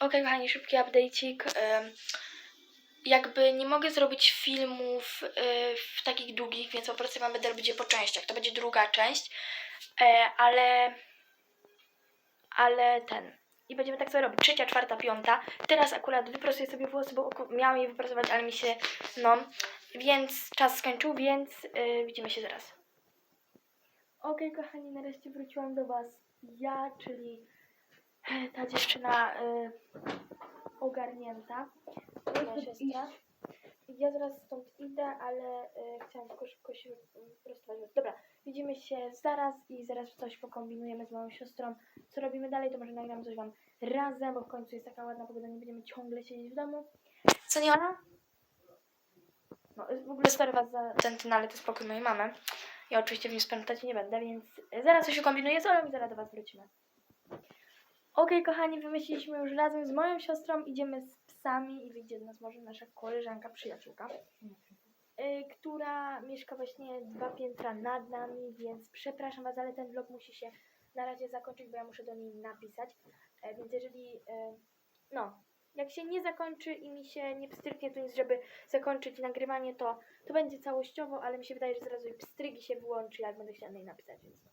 okej, kochani, szybki update'ik. Jakby nie mogę zrobić filmów y, w takich długich, więc po prostu wam będę robić je po częściach. To będzie druga część, e, ale ale ten. I będziemy tak sobie robić. Trzecia, czwarta, piąta. Teraz akurat wyprostuję sobie włosy, bo miałam je wyprostować, ale mi się, no, więc czas skończył, więc y, widzimy się zaraz. Okej, kochani, nareszcie wróciłam do Was. Ja, czyli e, ta dziewczyna y, ogarnięta. Moja siostra. Ja zaraz stąd idę, ale y, chciałam tylko szybko się włosy. Dobra, widzimy się zaraz i zaraz coś pokombinujemy z moją siostrą. Co robimy dalej, to może nagram coś Wam razem, bo w końcu jest taka ładna pogoda, nie będziemy ciągle siedzieć w domu. Co nie ona? No, w ogóle sorry Was za ten, ten ale to jest pokój mojej mamy. Ja oczywiście w nim spędzać nie będę, więc zaraz coś kombinuję z Olą i zaraz do Was wrócimy. Okej, kochani, wymyśliliśmy już razem z moją siostrą, idziemy z psami i wyjdzie do nas może nasza koleżanka, przyjaciółka, y, która mieszka właśnie dwa piętra nad nami, więc przepraszam Was, ale ten vlog musi się na razie zakończyć, bo ja muszę do niej napisać. E, więc jeżeli, e, no, jak się nie zakończy i mi się nie pstryknie tu nic, żeby zakończyć nagrywanie, to, to będzie całościowo, ale mi się wydaje, że zaraz i pstrygi się wyłączy, jak będę chciała do niej napisać, więc